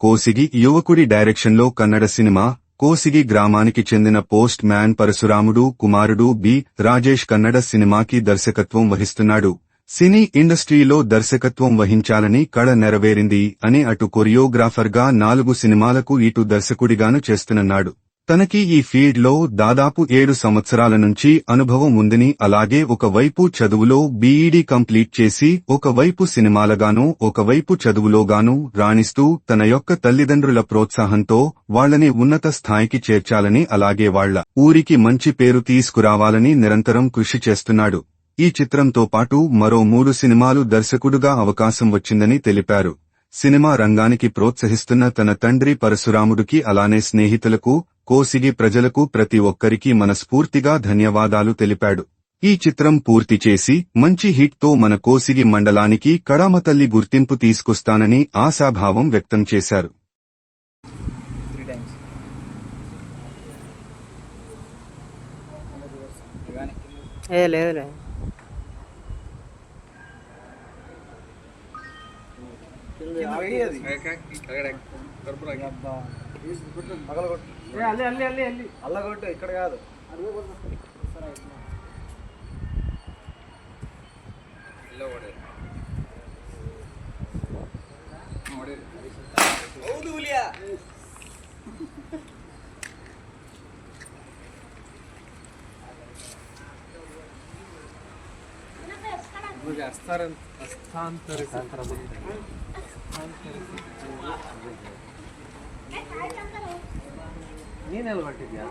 కోసిగి యువకుడి డైరెక్షన్లో కన్నడ సినిమా కోసిగి గ్రామానికి చెందిన పోస్ట్ మ్యాన్ పరశురాముడు కుమారుడు బి. రాజేష్ కన్నడ సినిమాకి దర్శకత్వం వహిస్తున్నాడు. సినీ ఇండస్ట్రీలో దర్శకత్వం వహించాలని కళ నెరవేరింది అని అటు కొరియోగ్రాఫర్గా నాలుగు సినిమాలకు ఇటు దర్శకుడిగాను చేస్తున్నన్నాడు తనకి ఈ ఫీల్డ్లో దాదాపు ఏడు సంవత్సరాల నుంచి అనుభవం ఉందని అలాగే ఒకవైపు చదువులో బీఈడీ కంప్లీట్ చేసి ఒకవైపు సినిమాలగానూ ఒకవైపు చదువులోగానూ రాణిస్తూ తన యొక్క తల్లిదండ్రుల ప్రోత్సాహంతో వాళ్ళని ఉన్నత స్థాయికి చేర్చాలని అలాగే వాళ్ళ ఊరికి మంచి పేరు తీసుకురావాలని నిరంతరం కృషి చేస్తున్నాడు. ఈ చిత్రంతో పాటు మరో మూడు సినిమాలు దర్శకుడుగా అవకాశం వచ్చిందని తెలిపారు. సినిమా రంగానికి ప్రోత్సహిస్తున్న తన తండ్రి పరశురాముడికి అలానే స్నేహితులకు కోసిగి ప్రజలకు ప్రతి ఒక్కరికి మనస్ఫూర్తిగా ధన్యవాదాలు తెలిపాడు. ఈ చిత్రం పూర్తి చేసి మంచి హిట్తో మన కోసిగి మండలానికి కడామతల్లి గుర్తింపు తీసుకొస్తానని ఆశాభావం వ్యక్తం చేశారు. లేదులే అల్లి అల్లి అల్లి అల్లి అల్లగొట్టు ఇక్కడ కాదు ನೀನೆಲ್ಲ ಹೊರಟಿದ್ಯಾ?